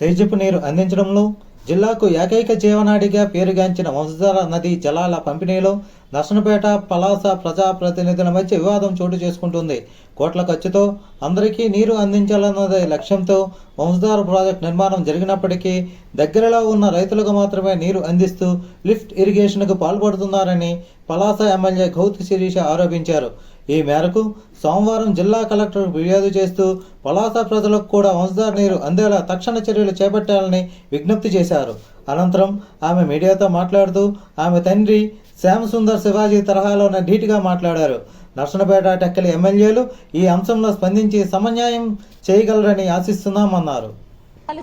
సేద్యపు నీరు అందించడంలో జిల్లాకు ఏకైక జీవనాడిగా పేరుగాంచిన వంశధార నది జలాల పంపిణీలో నర్సనపేట పలాస ప్రజాప్రతినిధుల మధ్య వివాదం చోటు చేసుకుంటుంది. కోట్ల ఖర్చుతో అందరికీ నీరు అందించాలన్నదే లక్ష్యంతో వంశధార ప్రాజెక్ట్ నిర్మాణం జరిగినప్పటికీ దగ్గరలో ఉన్న రైతులకు మాత్రమే నీరు అందిస్తూ లిఫ్ట్ ఇరిగేషన్కు పాల్పడుతున్నారని పలాస ఎమ్మెల్యే గౌతు శిరీష ఆరోపించారు. ఈ మేరకు సోమవారం జిల్లా కలెక్టర్ ఫిర్యాదు చేస్తూ పలాస ప్రజలకు కూడా వంశధార నీరు అందేలా తక్షణ చర్యలు చేపట్టాలని విజ్ఞప్తి చేశారు. అనంతరం ఆమె మీడియాతో మాట్లాడుతూ ఆమె తండ్రి శ్యామసుందర్ శివాజీ తరహాలోనే ధీటుగా మాట్లాడారు. నర్సనపేట టెక్కలి ఎమ్మెల్యేలు ఈ అంశంలో స్పందించి సమన్యాయం చేయగలరని ఆశిస్తున్నామన్నారు.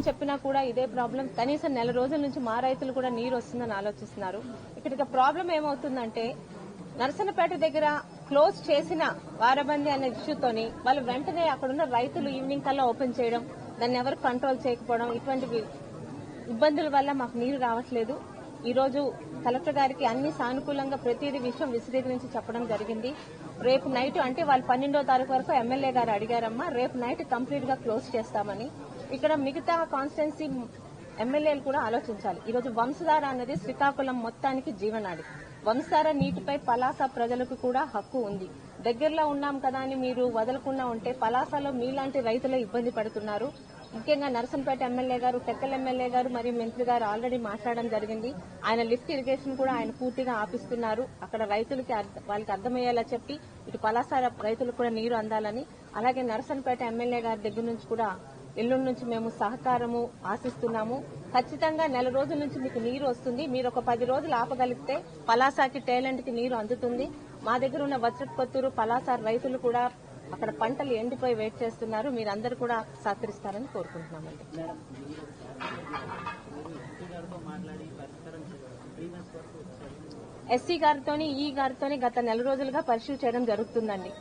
చెప్పినా కూడా ఇదే ప్రాబ్లం. కనీసం నెల రోజుల నుంచి మా రైతులు కూడా నీరు వస్తుందని ఆలోచిస్తున్నారు. ఇక్కడ ప్రాబ్లం ఏమవుతుందంటే నరసనపేట దగ్గర క్లోజ్ చేసిన వారబంది అనే ఇష్యూతోని వాళ్ళు వెంటనే అక్కడున్న రైతులు ఈవినింగ్ కల్లా ఓపెన్ చేయడం దాన్ని ఎవరు కంట్రోల్ చేయకపోవడం ఇటువంటి ఇబ్బందుల వల్ల మాకు నీరు రావట్లేదు. ఈరోజు కలెక్టర్ గారికి అన్ని సానుకూలంగా ప్రతిదీ విషయం విశదీకరించి చెప్పడం జరిగింది. రేపు నైట్ అంటే వాళ్ళు పన్నెండో తారీఖు వరకు ఎమ్మెల్యే గారు అడిగారమ్మా రేపు నైట్ కంప్లీట్గా క్లోజ్ చేస్తామని. ఇక్కడ మిగతా కాన్స్టిట్యున్సీ ఎమ్మెల్యేలు కూడా ఆలోచించాలి. ఈరోజు వంశధార అన్నది శ్రీకాకుళం మొత్తానికి జీవనాడి. వంశధార నీటిపై పలాస ప్రజలకు కూడా హక్కు ఉంది. దగ్గరలో ఉన్నాం కదా అని మీరు వదలకుండా ఉంటే పలాసలో మీలాంటి రైతులే ఇబ్బంది పడుతున్నారు. ముఖ్యంగా నరసంపేట ఎమ్మెల్యే గారు టెక్కల్ ఎమ్మెల్యే గారు మరియు మంత్రి గారు ఆల్రెడీ మాట్లాడడం జరిగింది. ఆయన లిఫ్ట్ ఇరిగేషన్ కూడా ఆయన పూర్తిగా ఆపిస్తున్నారు. అక్కడ రైతులకి వాళ్ళకి అర్థమయ్యేలా చెప్పి ఇటు పలాస రైతులకు కూడా నీరు అందాలని అలాగే నరసంపేట ఎమ్మెల్యే గారి దగ్గర నుంచి కూడా ఎల్లుండి నుంచి మేము సహకారము ఆశిస్తున్నాము. ఖచ్చితంగా నెల రోజుల నుంచి మీకు నీరు వస్తుంది. మీరు ఒక పది రోజులు ఆపగలిగితే పలాసాకి టేలెంట్కి నీరు అందుతుంది. మా దగ్గర ఉన్న వచ్చట్కొత్తూరు పలాస రైతులు కూడా అక్కడ పంటలు ఎండిపోయి వెయిట్ చేస్తున్నారు. మీరందరూ కూడా సహకరిస్తారని కోరుకుంటున్నామండి. ఎస్సీ గారితోని ఈ గారితోని గత నెల రోజులుగా పరిశీలి చేయడం జరుగుతుందండి.